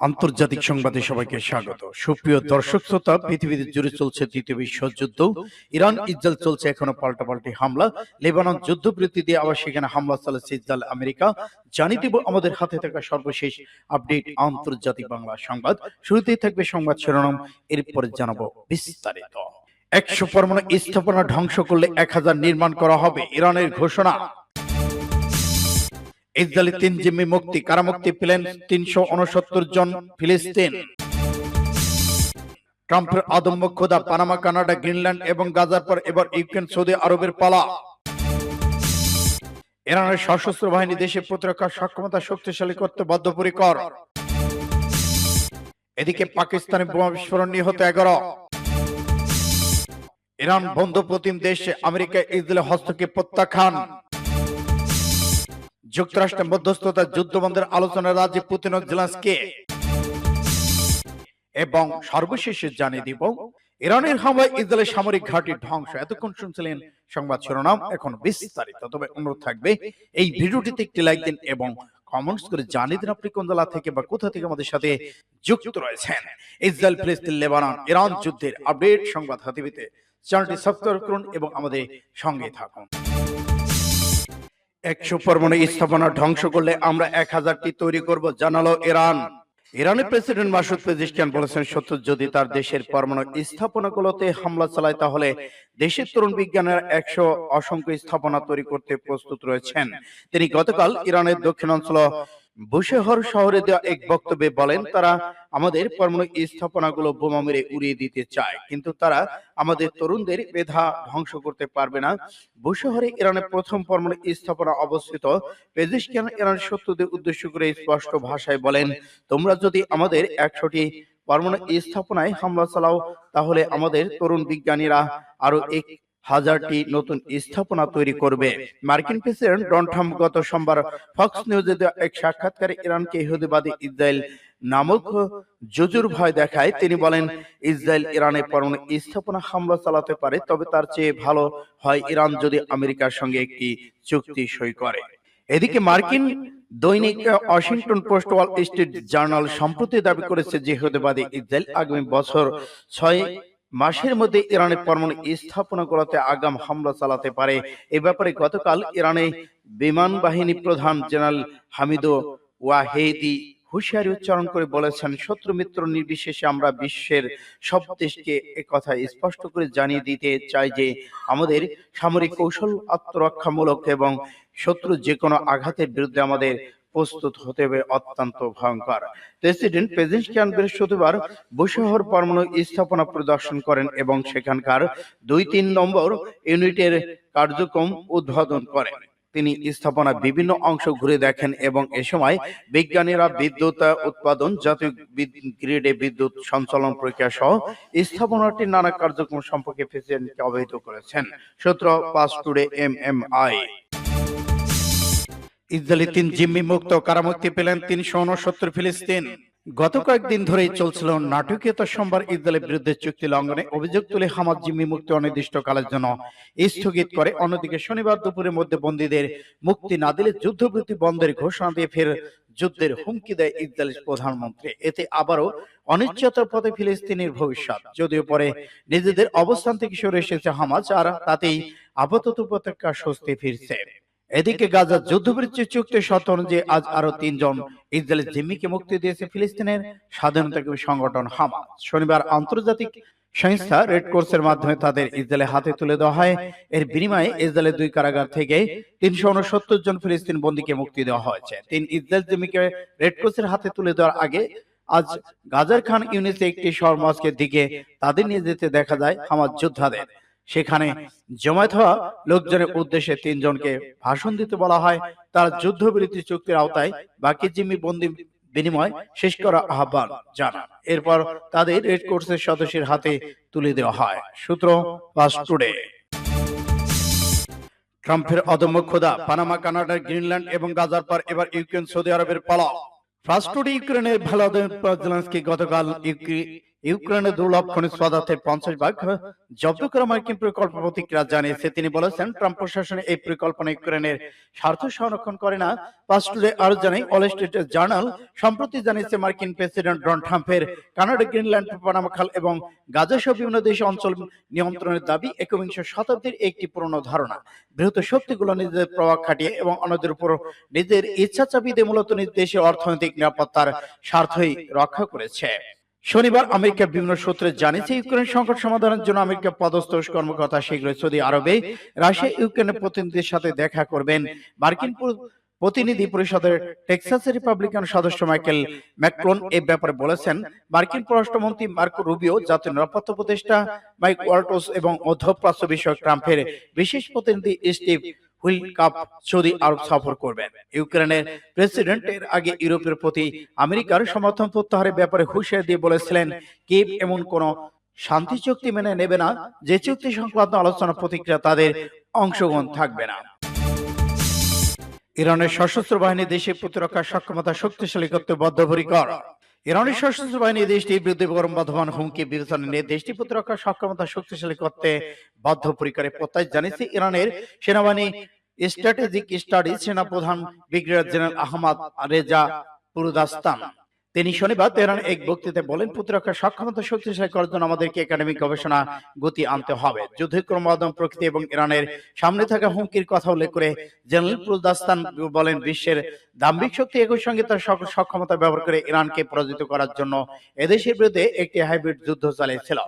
আন্তর্জাতিক সংবাদে সবাইকে স্বাগত। সুপ্রিয় দর্শক শ্রোতা পৃথিবীতে জুড়ে চলছে তৃতীয় বিশ্বযুদ্ধ। ইরান ইসরায়েল চলছে এখনও পাল্টাপাল্টি হামলা। লেবানন যুদ্ধবৃত্তি দিয়ে আবার সেখানে হামলা চালাচ্ছে ইসরায়েল আমেরিকা। জানিয়ে দেব আমাদের হাতে থাকা সর্বশেষ আপডেট আন্তর্জাতিক বাংলা সংবাদ। শুরুতেই থাকবে সংবাদ শিরোনাম। এরপরে জানাব বিস্তারিত। একশো পরমাণু স্থাপনা ধ্বংস করলে এক হাজার নির্মাণ করা হবে। ইরানের ঘোষণা। ইসরায়েলি তিন জিম্মি মুক্তি, কারামুক্তি পেলেন তিনশো উনসত্তর জন ফিলিস্তিন। ট্রাম্পের আদম্য খোদা পানামা, কানাডা, গ্রিনল্যান্ড এবং গাজার পর এবার ইউক্রেন, সৌদি আরবের পালা। ইরানের সশস্ত্র বাহিনী দেশের প্রতিরক্ষা সক্ষমতা শক্তিশালী করতে বদ্ধপরিকর এদিকে পাকিস্তানে বোমা বিস্ফোরণ নিহত এগারো। ইরান বন্ধু প্রতিম দেশে আমেরিকা ইসরায়েলের হস্তক্ষেপ প্রত্যাখ্যান। যুক্তরাষ্ট্রের মধ্যস্থতা যুদ্ধবন্ধের আলোচনা রাজ্যে পুতিন ও জেলান্সকে। এবং সর্বশেষে জানিয়ে দিব, ইরানের হামলায় ইসরায়েলের সামরিক ঘাঁটি ধ্বংস। এতক্ষণ শুনছিলেন সংবাদ শিরোনাম, এখন বিস্তারিত। তবে অনুরোধ থাকবে, এই ভিডিওটিতে একটি লাইক দিন এবং কমেন্টস করে জানিয়ে দিন আপনি কোন জেলা থেকে বা কোথা থেকে আমাদের সাথে যুক্ত রয়েছেন। ইসরায়েল, ফিলিস্তিন, লেবানন, ইরান যুদ্ধের আপডেট সংবাদ হাতে পেতে চ্যানেলটি সাবস্ক্রাইব করুন এবং আমাদের সঙ্গে থাকুন। একশো পরমাণু স্থাপনা ধ্বংস করলে আমরা এক হাজারটি তৈরি করব, জানালো ইরান। ইরানের প্রেসিডেন্ট মাসুদ পেজিশকিয়ান বলেছেন, সত্য, যদি তার দেশের পরমাণু স্থাপনাগুলোতে হামলা চালায়, তাহলে দেশের তরুণ বিজ্ঞানের একশো অসংখ্য স্থাপনা তৈরি করতে প্রস্তুত রয়েছেন। তিনি গতকাল ইরানের দক্ষিণ দক্ষিণাঞ্চল বুশেহর শহরে দেওয়া এক বক্তব্যে বলেন, তারা আমাদের পরমাণু স্থাপনাগুলো বোমা মেরে উড়িয়ে দিতে চায়, কিন্তু তারা আমাদের তরুণদের মেধা ধ্বংস করতে পারবে না। বুশহরে ইরানের প্রথম পরমাণু স্থাপনা অবস্থিত। পেজিশকিয়ান ইরান শত্রুদের উদ্দেশ্য করে স্পষ্ট ভাষায় বলেন, তোমরা যদি আমাদের একশোটি পরমাণু স্থাপনায় হামলা চালাও, তাহলে আমাদের তরুণ বিজ্ঞানীরা আরও এক হাজারটি নতুন স্থাপনা তৈরি করবে। মার্কিন প্রেসিডেন্ট ডোনাল্ড ট্রাম্প গত সোমবার ফক্স নিউজে এক সাক্ষাৎকারে ইরানকে ইহুদিবাদী ইসরায়েল নামক জুজুর ভয় দেখায়। তিনি বলেন, ইসরায়েল ইরানের পরমাণু স্থাপনা হামলা চালাতে পারে, তবে তার চেয়ে ভালো হয় ইরান যদি আমেরিকার সঙ্গে একটি চুক্তি সই করে। এদিকে মার্কিন দৈনিক Washington Post, Wall Street Journal সম্প্রতি দাবি করেছে যে ইহুদিবাদী ইসরায়েল আগামী বছর ছয় মাসের মধ্যে ইরানের পরমাণু স্থাপনা করাতে আগাম হামলা চালাতে পারে। এ ব্যাপারে গতকাল ইরানে বিমান বাহিনী প্রধান জেনারেল হামিদো ওয়াহেদি হুঁশিয়ারি উচ্চারণ করে বলেছেন, শত্রু মিত্র নির্বিশেষে আমরা বিশ্বের সব দেশকে কথা স্পষ্ট করে জানিয়ে দিতে চাই যে আমাদের সামরিক কৌশল আত্মরক্ষামূলক এবং শত্রু যে কোনো আঘাতের বিরুদ্ধে আমাদের প্রস্তুত হতে হবে অত্যন্ত ভয়ঙ্কর। প্রেসিডেন্ট পেজিশকিয়ান বৃহস্পতিবার বুশহর পরমাণু স্থাপনা প্রদর্শন করেন এবং সেখানকার দুই তিন নম্বর ইউনিটের কার্যক্রম উদ্বোধন করেন। তিনি স্থাপনা বিভিন্ন অংশ ঘুরে দেখেন এবং এ সময় বিজ্ঞানীরা বিদ্যুৎ উৎপাদন, জাতীয় গ্রিডে বিদ্যুৎ সঞ্চালন প্রক্রিয়া সহ স্থাপনাটির নানা কার্যক্রম সম্পর্কে প্রেসিডেন্টকে অবহিত করেছেন। সূত্র Pars Today M M I. Israeli তিন জিম্মি মুক্ত কারামুক্তি পেলেন তিনশো উনসত্তর ফিলিস্তিন। গত কয়েকদিন ধরেই চলছিল নাটকীয়তা সোমবার ইসরায়েলের বিরুদ্ধে চুক্তি লঙ্ঘনে অভিযোগ তুলে হামাদ জিম্মি মুক্তি অনির্দিষ্টকালের জন্য স্থগিত করে। অন্যদিকে শনিবার দুপুরের মধ্যে বন্দীদের মুক্তি না দিলে যুদ্ধবৃত্তি বন্ধের ঘোষণা দিয়ে ফের যুদ্ধের হুমকি দেয় ইসরায়েলের প্রধানমন্ত্রী। এতে আবারও অনিশ্চয়তার পথে ফিলিস্তিনের ভবিষ্যৎ। যদিও পরে নিজেদের অবস্থান থেকে সরে এসেছে হামাজ, আর তাতেই আপাতত উপত্যকা স্বস্তি ফিরছে। এদিকে গাজা যুদ্ধবৃত্তি চুক্তি শর্ত অনুযায়ী আজ আরও তিনজন ইসরায়েলের জিম্মিকে মুক্তি দিয়েছে ফিলিস্তিনের স্বাধীনতাকামী সংগঠন হামাস। শনিবার আন্তর্জাতিক সংস্থা রেড কোর্সের মাধ্যমে তাদের ইসরায়েলের হাতে তুলে দেওয়া হয়। এর বিনিময়ে ইসরায়েলের দুই কারাগার থেকে তিনশো উনসত্তর জন ফিলিস্তিন বন্দীকে মুক্তি দেওয়া হয়েছে। তিন ইসরায়েল জিম্মিকে রেড কোর্সের হাতে তুলে দেওয়ার আগে আজ গাজার খান ইউনিসে একটি শহর মস্কের দিকে তাদের নিয়ে যেতে দেখা যায় হামাজ যোদ্ধাদের। সেখানে জমায়েত হওয়া লোকজনের উদ্দেশ্যে তিনজনকে ভাষণ দিতে বলা হয়। তারা যুদ্ধবিরতি চুক্তির আওতায় বাকি জিম্মি বন্দি বিনিময় শেষ করা আহ্বান জানান। এরপর তাদের রেড কোর্সের সদস্যের হাতে তুলে দেওয়া হয়। সূত্র পাস টুডে ট্রাম্পের অদম্য খোদা পানামা কানাডা গ্রিনল্যান্ড এবং গাজার পর এবার ইউক্রেন, সৌদি আরবের পালা। ফার্স্ট টুডে ইউক্রেনের জেলেনস্কি গতকাল ইউক্রেনের দুর্লভ খনিজ পদার্থের পঞ্চাশ ভাগ জব্দ করা মার্কিন প্রকল্প প্রতিক্রিয়া জানিয়েছে। তিনি বলেছেন ট্রাম্প প্রশাসনের এই পরিকল্পনা ইউক্রেনের স্বার্থ সংরক্ষণ করে না। পাস্টুরে আরও জানাই অল স্ট্রিট জার্নাল সম্প্রতি জানিয়েছে মার্কিন প্রেসিডেন্ট ডোনাল্ড ট্রাম্পের কানাডা গ্রিনল্যান্ড পানামা খাল এবং গাজা সহ বিভিন্ন দেশ অঞ্চল নিয়ন্ত্রণের দাবি একবিংশ শতাব্দীর একটি পুরনো ধারণা। বৃহৎ শক্তিগুলো নিজেদের প্রভাব খাটিয়ে এবং অন্যদের উপর নিজের ইচ্ছা চাপিয়ে মূলত নিজ দেশের অর্থনৈতিক নিরাপত্তার স্বার্থই রক্ষা করেছে। শনিবার আমেরিকার বিভিন্ন সূত্রে জানিয়েছে, ইউক্রেন সংকট সমাধানের জন্য আমেরিকা পদস্থ কর্মকর্তা শীঘ্রই সৌদি আরবে, রাশিয়া, ইউক্রেনের প্রতিনিধির সাথে দেখা করবেন। মার্কিন প্রতিনিধি পরিষদের টেক্সাস রিপাবলিকান সদস্য মাইকেল ম্যাক্রন এ ব্যাপারে বলেছেন, মার্কিন পররাষ্ট্রমন্ত্রী মার্কো রুবিও, জাতীয় নিরাপত্তা উপদেষ্টা মাইক ওয়াল্টোস এবং মধ্যপ্রাচ্য বিষয়ক ট্রাম্পের বিশেষ প্রতিনিধি স্টিভ কাপ সৌদি আরব সফর করবেন ইউক্রেনের প্রেসিডেন্টের আগে ইউরোপের প্রতি আমেরিকার সমর্থন প্রত্যাহারের ব্যাপারে দিয়ে বলেছিলেন কিভ এমন কোন শান্তি চুক্তি মেনে নেবে না, যে চুক্তি সংক্রান্ত আলোচনা প্রতিক্রিয়া তাদের অংশগ্রহণ থাকবে না। ইরানের সশস্ত্র বাহিনী দেশে প্রতিরক্ষা সক্ষমতা শক্তিশালী করতে বদ্ধপরিকর। ইরানের সশস্ত্র বাহিনী দেশটির বিরুদ্ধে গরম বর্ধমান হুমকি বিবেচনা নিয়ে দেশটি প্রতিরক্ষা সক্ষমতা শক্তিশালী করতে বাধ্য পরিকারে প্রত্যাশ জানিয়েছে ইরানের সেনাবাহিনী স্ট্র্যাটেজিক স্টাডিজ সেনাপ্রধান brigadier general Ahmad Reza Pourdastan তিনি শনিবার তেহরান এক বক্তৃতায় বলেন প্রতিরক্ষা সক্ষমতা শক্তিশালী করার জন্য আমাদেরকে একাডেমিক গবেষণা গতি আনতে হবে। যুদ্ধের ক্রমবর্ধমান প্রকৃতি এবং ইরানের সামনে থাকা হুমকির কথা উল্লেখ করে জেনারেল পুরুদাস্তান বলেন, বিশ্বের দাম্ভিক শক্তি একই সঙ্গে তার সকল সক্ষমতা ব্যবহার করে ইরানকে পরাজিত করার জন্য এদেশের বিরুদ্ধে একটি হাইব্রিড যুদ্ধ চালিয়েছিল।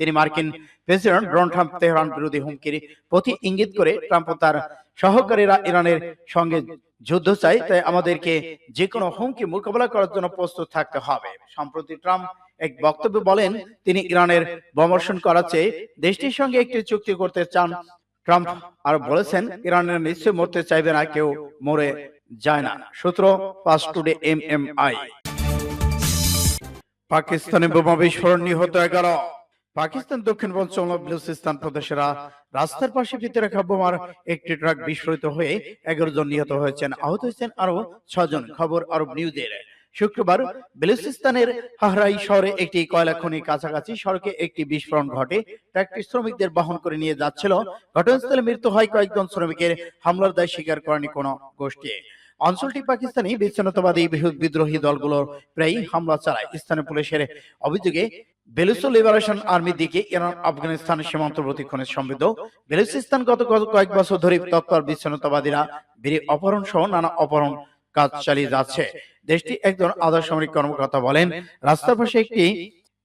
তিনি মার্কিন প্রেসিডেন্ট ডোনাল্ড ট্রাম্প তেহরান বিরোধী হুমকির প্রতি ইঙ্গিত করে ট্রাম্প তার সহকারীরা ইরানের সঙ্গে যুদ্ধ চাই তাই আমাদেরকে যে কোনো হুমকি মোকাবেলা করার জন্য প্রস্তুত থাকতে হবে। সম্প্রতি ট্রাম্প এক বক্তব্যে বলেন তিনি ইরানের বমর্ষণ করার চেয়ে দেশটির সঙ্গে একটি চুক্তি করতে চান। ট্রাম্প আর বলেছেন ইরানের নিশ্চয় মরতে চাইবে না কেউ মরে যায় না। সূত্র Pars Today M M I পাকিস্তানে বোমা বিস্ফোরণ নিহত এগারো। পাকিস্তান দক্ষিণ পশ্চিম বেলুচিস্তান প্রদেশেরা রাস্তার পাশে ফিতে রাখা বোমার একটি ট্রাক বিস্ফোরিত হয়ে এগারো জন নিহত হয়েছেন। আহত হয়েছেন আরও ছজন খবর আরব নিউজের। শুক্রবার বেলুচিস্তানের হাহরাই শহরে একটি কয়লা খনি কাছাকাছি সড়কে একটি বিস্ফোরণ ঘটে। ট্রাকটি শ্রমিকদের বহন করে নিয়ে যাচ্ছিল। ঘটনাস্থলে মৃত্যু হয় কয়েকজন শ্রমিকের। হামলার দায় স্বীকার করেনি কোনো গোষ্ঠী। অঞ্চলটি পাকিস্তানি বিচ্ছিন্নতাবাদী বিদ্রোহী দলগুলোর প্রায় হামলা চালায়। স্থানীয় পুলিশের অভিযোগে বেলুচো লিবারেশন আর্মি দিকে ইরান, আফগানিস্তান সীমান্তবর্তী খনিজ সমৃদ্ধ। বেলুচিস্তান গত গত কয়েক বছর ধরে তৎপর বিচ্ছিন্নতাবাদীরা বেড়ে অপহরণ সহ নানা অপহরণ কাজ চালিয়ে যাচ্ছে। দেশটি একজন আধা সামরিক কর্মকর্তা বলেন, রাস্তার পাশে একটি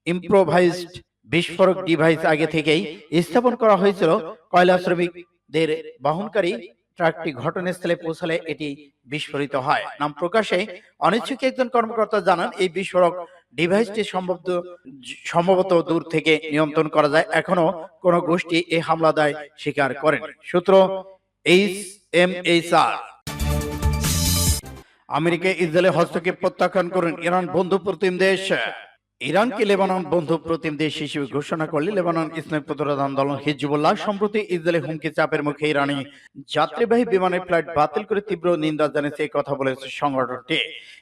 ইম্প্রোভাইজড বিস্ফোরক ডিভাইস আগে থেকেই স্থাপন করা হয়েছিল। কয়লা শ্রমিকদের বহনকারী ট্রাকটি ঘটনাস্থলে পৌঁছালে এটি বিস্ফোরিত হয়। নাম প্রকাশে অনিচ্ছুক একজন কর্মকর্তা জানান, এই বিস্ফোরক ডিভাইসটি সম্ভবত সম্ভবত দূর থেকে নিয়ন্ত্রণ করা যায়। এখনও কোন গোষ্ঠী এই হামলা দায় স্বীকার করেন। সূত্র H M H R America ইসরায়েলের হস্তক্ষেপ প্রত্যাখ্যান করেন। ইরান বন্ধু প্রতিম দেশ। ইরানকে লেবানন বন্ধু প্রতিম দেশ হিসেবে ঘোষণা করলে লেবানন ইসলাম প্রতিরোধ আন্দোলন হিজবুল্লাহ সম্প্রতি ইসরায়েলের হুমকি চাপের মুখে ইরানি যাত্রীবাহী বিমানের ফ্লাইট বাতিল করে তীব্র নিন্দা জানিয়েছে কথা বলেছে সংগঠনটি।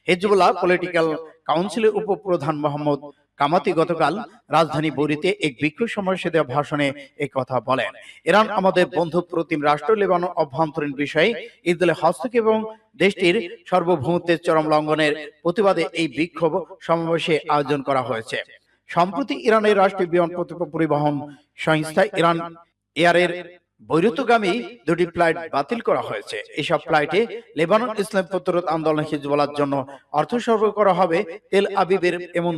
হিজবুল্লাহ পলিটিক্যাল কাউন্সিলের উপপ্রধান মোহাম্মদ কামাতি গতকাল রাজধানী বরিতে এক বিক্ষোভ সমাবেশে দেওয়া ভাষণে এই কথা বলেন। ইরান আমাদের বন্ধু প্রতিম রাষ্ট্র লেবানন অভ্যন্তরীণ বিষয়ে ইসরায়েলের হস্তক্ষেপ এবং দেশটির সার্বভৌমত্বের চরম লঙ্ঘনের প্রতিবাদে এই বিক্ষোভ সমাবেশে আয়োজন করা হয়েছে। সম্প্রতি ইরানের রাষ্ট্রীয় বিমান পরিবহন সংস্থা ইরান এয়ারের বৈরুতগামী দুটি ফ্লাইট বাতিল করা হয়েছে। এসব ফ্লাইটে লেবানন ইসলাম প্রতিরোধ আন্দোলন হিজবুল্লাহর জন্য অর্থ সরবরাহ করা হবে তেল আবিবের এমন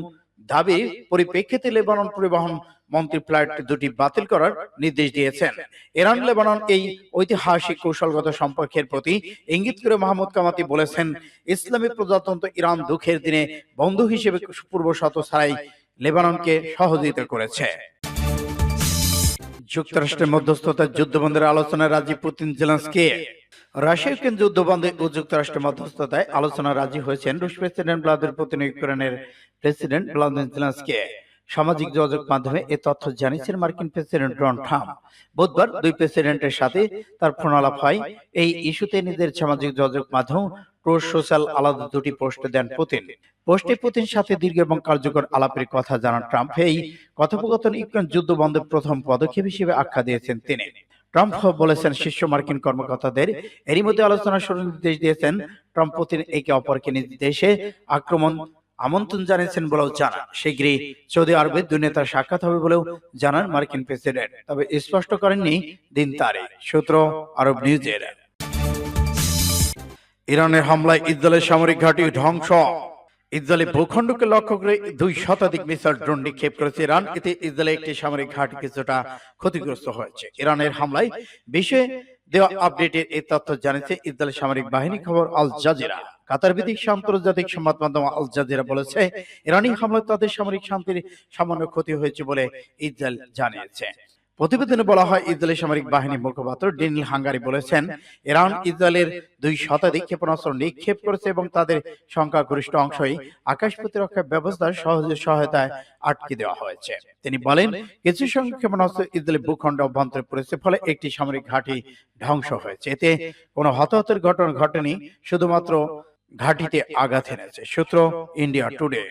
দাবি পরিপ্রেক্ষিতে লেবানন পরিবহন মন্ত্রী ফ্লাইট দুটি বাতিল করার নির্দেশ দিয়েছেন। ইরান লেবানন এই ঐতিহাসিক কৌশলগত সম্পর্কের প্রতি ইঙ্গিত করে মাহমুদ কামাতি বলেছেন ইসলামী প্রজাতন্ত্র ইরান দুঃখের দিনে বন্ধু হিসেবে পূর্ব শত ছাড়াই লেবাননকে সহযোগিতা করেছে। যুক্তরাষ্ট্রের মধ্যস্থতায় যুদ্ধবন্ধের আলোচনায় রাজি পুতিন জেলেন্সকি রাশিয়া ইউক্রেন যুদ্ধবন্ধে ও যুক্তরাষ্ট্রের মধ্যস্থতায় আলোচনা রাজি হয়েছেন রুশ প্রেসিডেন্ট ভ্লাদিমির পুতিন, ইউক্রেনের প্রেসিডেন্ট ভ্লাদিমির জেলেন্সকি। সামাজিক যোগাযোগ মাধ্যমে এ তথ্য জানিয়েছেন মার্কিন প্রেসিডেন্ট ডোনাল্ড ট্রাম্প। বুধবার দুই প্রেসিডেন্টের সাথে তার ফোনালাপ হয়। এই ইস্যুতে নিজের সামাজিক যোগাযোগ মাধ্যম প্রো সোশ্যাল আলাদা দুটি পোস্ট দেন পুতিন। পোস্টে পুতিন সাথে দীর্ঘ এবং কার্যকর আলাপের কথা জানান ট্রাম্প। এই কথোপকথন ইউক্রেন যুদ্ধ বন্ধের প্রথম পদক্ষেপ হিসেবে আখ্যা দিয়েছেন তিনি। ট্রাম্প বলেছেন শীর্ষ মার্কিন কর্মকর্তাদের এরই মধ্যে আলোচনা শুরুর নির্দেশ দিয়েছেন ট্রাম্প পুতিন একে অপরকে নিজ দেশে আক্রমণ আমন্ত্রণ জানিয়েছেন বলেও জানান। শীঘ্রই সৌদি আরবের দুই নেতার সাক্ষাৎ হবে বলেও জানান মার্কিন প্রেসিডেন্ট। তবে স্পষ্ট করেননি দিন তারিখ। সূত্র আরব নিউজের। ইরানের হামলায় ইসরায়েলের সামরিক ঘাঁটি ধ্বংস। ইসরায়েলি ভূখণ্ডকে লক্ষ্য করে দুই শতাধিক মিসাইল ড্রোন নিক্ষেপ করেছে ইরান। এতে ইসরায়েলের একটি সামরিক ঘাঁটি কিছুটা ক্ষতিগ্রস্ত হয়েছে। ইরানের হামলায় বিশ্বে দেওয়া আপডেটের এই তথ্য জানিয়েছে ইসরায়েলের সামরিক বাহিনী খবর আল জাজিরা। কাতার ভিত্তিক আন্তর্জাতিক সংবাদ মাধ্যম আল জাজিরা বলেছে ইরানি হামলায় তাদের সামরিক শান্তির সামান্য ক্ষতি হয়েছে বলে ইসরায়েল জানিয়েছে। প্রতিবেদনে বলা হয় ইসরায়েলি সামরিক বাহিনী মুখপাত্র ডেনিল হাঙ্গারি বলেছেন, ইরান ইসরায়েলের দুই শতাধিক ক্ষেপণাস্ত্র নিক্ষেপ করেছে এবং তাদের সংখ্যাগরিষ্ঠ অংশই আকাশ প্রতিরক্ষা ব্যবস্থার সহজে সহায়তায় আটকে দেওয়া হয়েছে। তিনি বলেন, কিছু সংখ্যক ক্ষেপণাস্ত্র ইসরায়েলি ভূখণ্ডে অভ্যন্তরে পড়েছে, ফলে একটি সামরিক ঘাঁটি ধ্বংস হয়েছে। এতে কোনো হতাহতের ঘটনা ঘটেনি, শুধুমাত্র ঘাঁটিতে আঘাত এনেছে। সূত্র ইন্ডিয়া টুডে।